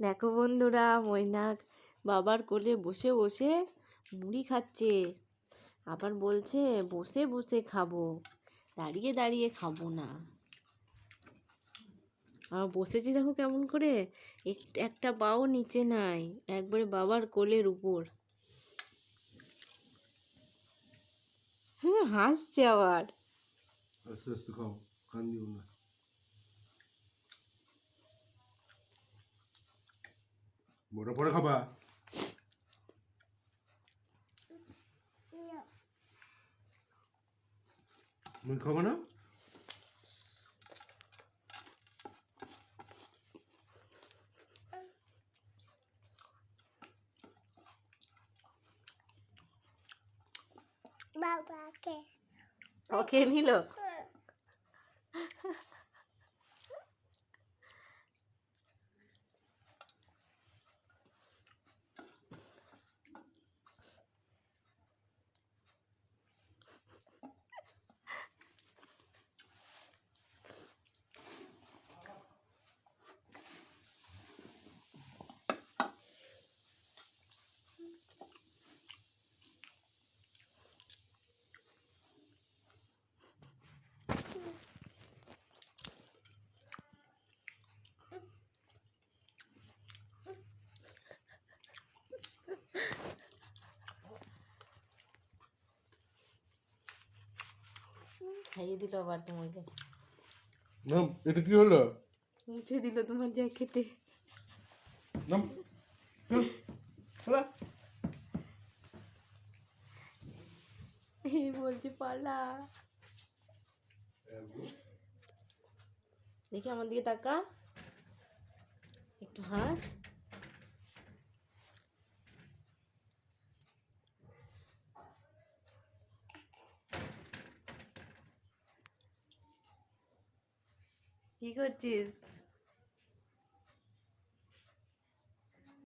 দেখো বন্ধুরা, মৈনাক বাবার কোলে বসে বসে মুড়ি খাচ্ছে। আবার বলছে, বসে বসে খাব। দাঁড়িয়ে দাঁড়িয়ে খাব না। আর বসেছি দেখো কেমন করে। এক- একটা পাও নিচে নাই, একবারে বাবার কোলের উপর। হুম, হাসছে আবার। আস্তে আস্তে খাও দিও না। বড় পরে খাবা। মুই খাব না? বাবাকে। ওকে নিল? খাইয়ে দিল আবার তোমাকে। না এটা কি হলো? উঠে দিল তোমার জ্যাকেটে। এই বলছে পালা। দেখি আমার দিকে তাকা। একটু হাস। কি করছিস